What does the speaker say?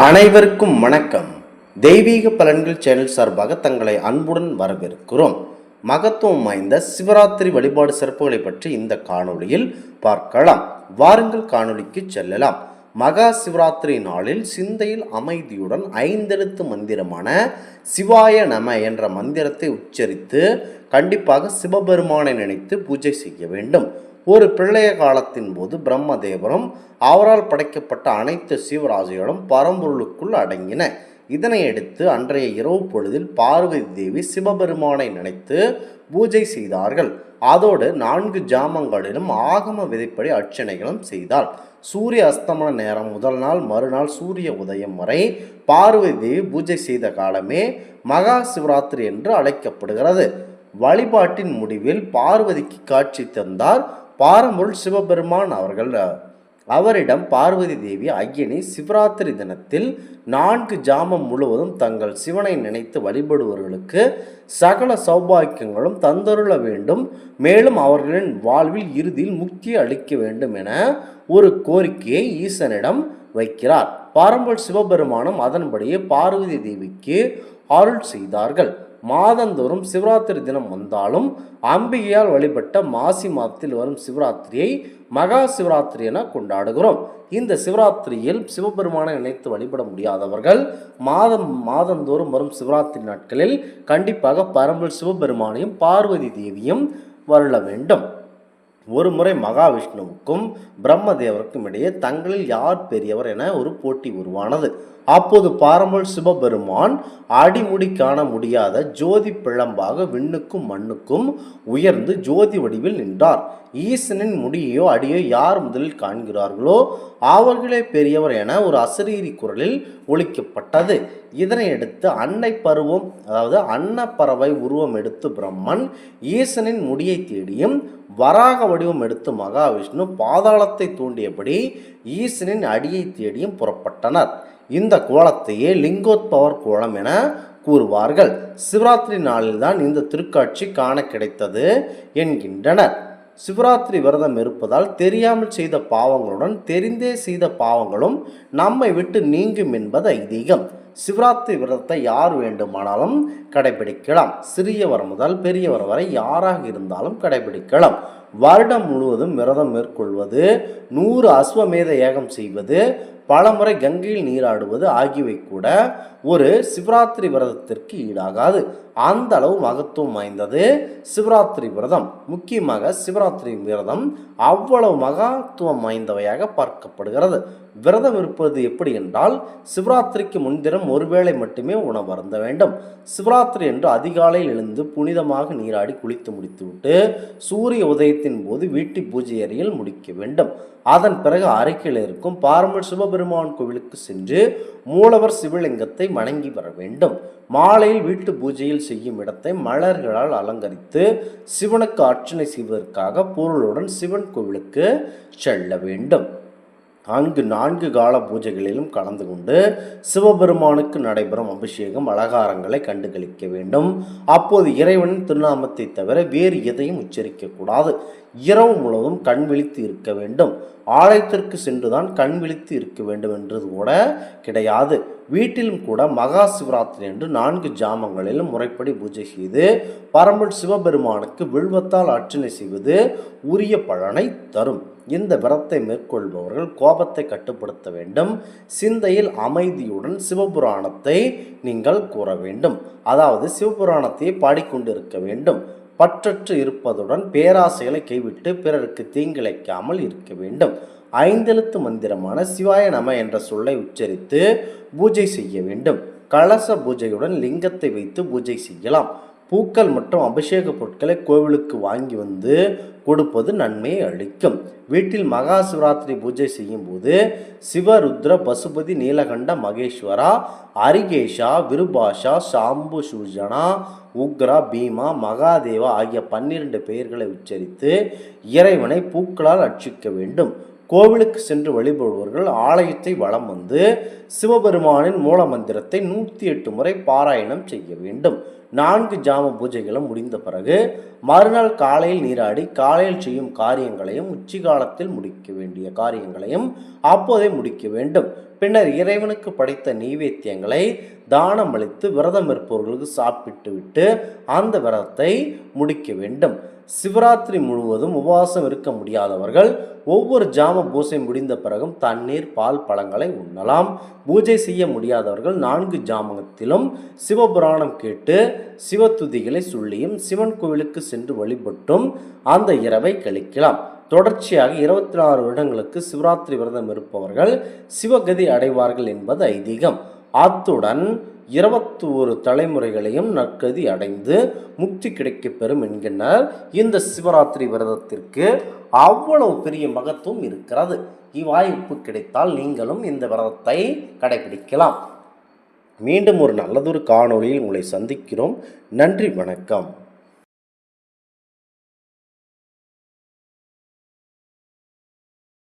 அனைவருக்கும் வணக்கம். தெய்வீக பலன்கள் சேனல் சார்பாக தங்களை அன்புடன் வரவேற்கிறோம். மகத்துவம் வாய்ந்த சிவராத்திரி வழிபாடு சிறப்புகளை பற்றி இந்த காணொளியில் பார்க்கலாம். வாருங்கள் காணொளிக்கு செல்லலாம். மகா சிவராத்திரி நாளில் சிந்தையில் அமைதியுடன் ஐந்தெழுத்து மந்திரமான சிவாய நம என்ற மந்திரத்தை உச்சரித்து கண்டிப்பாக சிவபெருமானை நினைத்து பூஜை செய்ய வேண்டும். ஒரு பிள்ளைய காலத்தின் போது பிரம்மதேவரும் அவரால் படைக்கப்பட்ட அனைத்து சிவராசிகளும் பரம்பொருளுக்குள் அடங்கின. இதனை அடுத்து அன்றைய இரவு பொழுதில் பார்வதி தேவி சிவபெருமானை நினைத்து பூஜை செய்தார்கள். அதோடு நான்கு ஜாமங்களிலும் ஆகம விதிப்படி அர்ச்சனைகளும் செய்தாள். சூரிய அஸ்தமன நேரம் முதல் நாள் மறுநாள் சூரிய உதயம் வரை பார்வதி தேவி பூஜை செய்த காலமே மகா சிவராத்திரி என்று அழைக்கப்படுகிறது. வழிபாட்டின் முடிவில் பார்வதிக்கு காட்சி தந்தார். பாரம்பொருள் சிவபெருமான் அவர்கள் அவரிடம் பார்வதி தேவி ஐயனி சிவராத்திரி தினத்தில் நான்கு ஜாமம் முழுவதும் தங்கள் சிவனை நினைத்து வழிபடுபவர்களுக்கு சகல சௌபாக்கியங்களும் தந்தருள வேண்டும். மேலும் அவர்களின் வாழ்வில் இறுதியில் முக்தி அளிக்க வேண்டும் என ஒரு கோரிக்கையை ஈசனிடம் வைக்கிறார். பாரம்பரிய சிவபெருமானம் அதன்படியே பார்வதி தேவிக்கு அருள் செய்தார்கள். மாதந்தோறும் சிவராத்திரி தினம் வந்தாலும் அம்பிகையால் வழிபட்ட மாசி மாதத்தில் வரும் சிவராத்திரியை மகா சிவராத்திரி என கொண்டாடுகிறோம். இந்த சிவராத்திரியில் சிவபெருமானை நினைத்து வழிபட முடியாதவர்கள் மாதம் மாதந்தோறும் வரும் சிவராத்திரி நாட்களில் கண்டிப்பாக பரம்பல் சிவபெருமானையும் பார்வதி தேவியும் வருள வேண்டும். ஒரு முறை மகாவிஷ்ணுவுக்கும் பிரம்மதேவருக்கும் இடையே தங்களில் யார் பெரியவர் என ஒரு போட்டி உருவானது. அப்போது பாரம்பல் சிவபெருமான் அடிமுடி காண முடியாத ஜோதி பிழம்பாக விண்ணுக்கும் மண்ணுக்கும் உயர்ந்து ஜோதி வடிவில் நின்றார். ஈசனின் முடியையோ அடியோ யார் முதலில் காண்கிறார்களோ அவர்களே பெரியவர் என ஒரு அசரீரி குரலில் ஒழிக்கப்பட்டது இதனையடுத்து அன்னை பருவம் அதாவது அன்னப்பறவை உருவம் எடுத்து பிரம்மன் ஈசனின் முடியை தேடியும் வராக வடிவம் எடுத்து மகாவிஷ்ணு பாதாளத்தை தூண்டியபடி ஈசனின் அடியை தேடியும் புறப்பட்டனர். இந்த கோலத்தையே லிங்கோத்பவர் கோலம் என கூறுவார்கள். சிவராத்திரி நாளில்தான் இந்த திருக்காட்சி காண கிடைத்தது என்கின்றனர். சிவராத்திரி விரதம் இருப்பதால் தெரியாமல் செய்த பாவங்களுடன் தெரிந்தே செய்த பாவங்களும் நம்மை விட்டு நீங்கும் என்பது ஐதீகம். சிவராத்திரி விரதத்தை யார் வேண்டுமானாலும் கடைபிடிக்கலாம். சிறியவர் முதல் பெரியவர் வரை யாராக இருந்தாலும் கடைபிடிக்கலாம். வருடம் முழுவதும் விரதம் மேற்கொள்வது நூறு அஸ்வமேத ஏகம் செய்வது பலமுறை கங்கையில் நீராடுவது ஆகியவை கூட ஒரு சிவராத்திரி விரதத்திற்கு ஈடாகாது. அந்த அளவு மகத்துவம் வாய்ந்தது சிவராத்திரி விரதம். முக்கியமாக சிவராத்திரி விரதம் அவ்வளவு மகத்துவம் வாய்ந்தவையாக பார்க்கப்படுகிறது. விரதம் இருப்பது எப்படி என்றால் சிவராத்திரிக்கு முன்தினம் ஒருவேளை மட்டுமே உணவு அருந்த வேண்டும். சிவராத்திரி என்று அதிகாலையில் எழுந்து புனிதமாக நீராடி குளித்து முடித்துவிட்டு சூரிய விஜயத்தின் போது வீட்டு பூஜை அறையில் முடிக்க வேண்டும். அதன் பிறகு அருகில் இருக்கும் பாரம்பரிய சிவபெருமான் கோவிலுக்கு சென்று மூலவர் சிவலிங்கத்தை வணங்கி வர வேண்டும். மாலையில் வீட்டு பூஜையில் செய்யும் இடத்தை மலர்களால் அலங்கரித்து சிவனுக்கு அர்ச்சனை செய்வதற்காக பொருளுடன் சிவன் கோவிலுக்கு செல்ல வேண்டும். நான்கு நான்கு கால பூஜைகளிலும் கலந்து கொண்டு சிவபெருமானுக்கு நடைபெறும் அபிஷேகம் அலங்காரங்களை கண்டுகளிக்க வேண்டும். அப்போது இறைவனின் திருநாமத்தை தவிர வேறு எதையும் உச்சரிக்கக்கூடாது இரவு முழுவதும் கண் விழித்து இருக்க வேண்டும். ஆலயத்திற்கு சென்றுதான் கண் விழித்து இருக்க வேண்டும் என்றது கூட கிடையாது. வீட்டிலும் கூட மகா சிவராத்திரி என்று நான்கு ஜாமங்களிலும் முறைப்படி பூஜை செய்து பரம்பல் சிவபெருமானுக்கு வில்வத்தால் அர்ச்சனை செய்வது உரிய பலனை தரும். இந்த விரத்தை மேற்கொள்பவர்கள் கோபத்தை கட்டுப்படுத்த வேண்டும். சிந்தையில் அமைதியுடன் சிவபுராணத்தை நீங்கள் கூற வேண்டும். அதாவது சிவபுராணத்தை பாடிக்கொண்டிருக்க வேண்டும். பற்றற்று இருப்பதுடன் பேராசைகளை கைவிட்டு பிறருக்கு தீங்கிழைக்காமல் இருக்க வேண்டும். ஐந்தெழுத்து மந்திரமான சிவாய நம என்ற சொல்லை உச்சரித்து பூஜை செய்ய வேண்டும். கலச பூஜையுடன் லிங்கத்தை வைத்து பூஜை செய்யலாம். பூக்கள் மற்றும் அபிஷேக பொருட்களை கோவிலுக்கு வாங்கி வந்து கொடுப்பது நன்மையை அளிக்கும். வீட்டில் மகா சிவராத்திரி பூஜை செய்யும் போது சிவருத்ர பசுபதி நீலகண்ட மகேஸ்வரா அரிகேஷா விருபாஷா சாம்பு சூஜனா உக்ரா பீமா மகாதேவா ஆகிய பன்னிரண்டு பெயர்களை உச்சரித்து இறைவனை பூக்களால் அர்ச்சிக்க வேண்டும். கோவிலுக்கு சென்று வழிபடுபவர்கள் ஆலயத்தை வலம் வந்து சிவபெருமானின் மூல மந்திரத்தை நூற்றி எட்டு முறை பாராயணம் செய்ய வேண்டும். நான்கு ஜாம பூஜைகளும் முடிந்த பிறகு மறுநாள் காலையில் நீராடி காலையில் செய்யும் காரியங்களையும் உச்சிகாலத்தில் முடிக்க வேண்டிய காரியங்களையும் அப்போதே முடிக்க வேண்டும். பின்னர் இறைவனுக்கு படைத்த நெய்வேத்தியங்களை தானம் அளித்து விரதம் இருப்பவர்களுக்கு சாப்பிட்டு விட்டு அந்த விரதத்தை முடிக்க வேண்டும். சிவராத்திரி முழுவதும் உபவாசம் இருக்க முடியாதவர்கள் ஒவ்வொரு ஜாம பூஜை முடிந்த பிறகும் தண்ணீர் பால் பழங்களை உண்ணலாம். பூஜை செய்ய முடியாதவர்கள் நான்கு ஜாமகத்திலும் சிவபுராணம் கேட்டு சிவத்துதிகளை சொல்லியும் சிவன் கோவிலுக்கு சென்று வழிபட்டும் அந்த இரவை கழிக்கலாம். தொடர்ச்சியாக இருபத்தி நாலு வருடங்களுக்கு சிவராத்திரி விரதம் இருப்பவர்கள் சிவகதி அடைவார்கள் என்பது ஐதீகம். அத்துடன் இருபத்தி ஒரு தலைமுறைகளையும் நற்கதி அடைந்து முக்தி கிடைக்கப்பெறும் என்கின்றனர். இந்த சிவராத்திரி விரதத்திற்கு அவ்வளவு பெரிய மகத்துவம் இருக்கிறது. இவ்வாய்ப்பு கிடைத்தால் நீங்களும் இந்த விரதத்தை கடைபிடிக்கலாம். மீண்டும் ஒரு நல்லதொரு காணொளியில் உங்களை சந்திக்கிறோம். நன்றி வணக்கம்.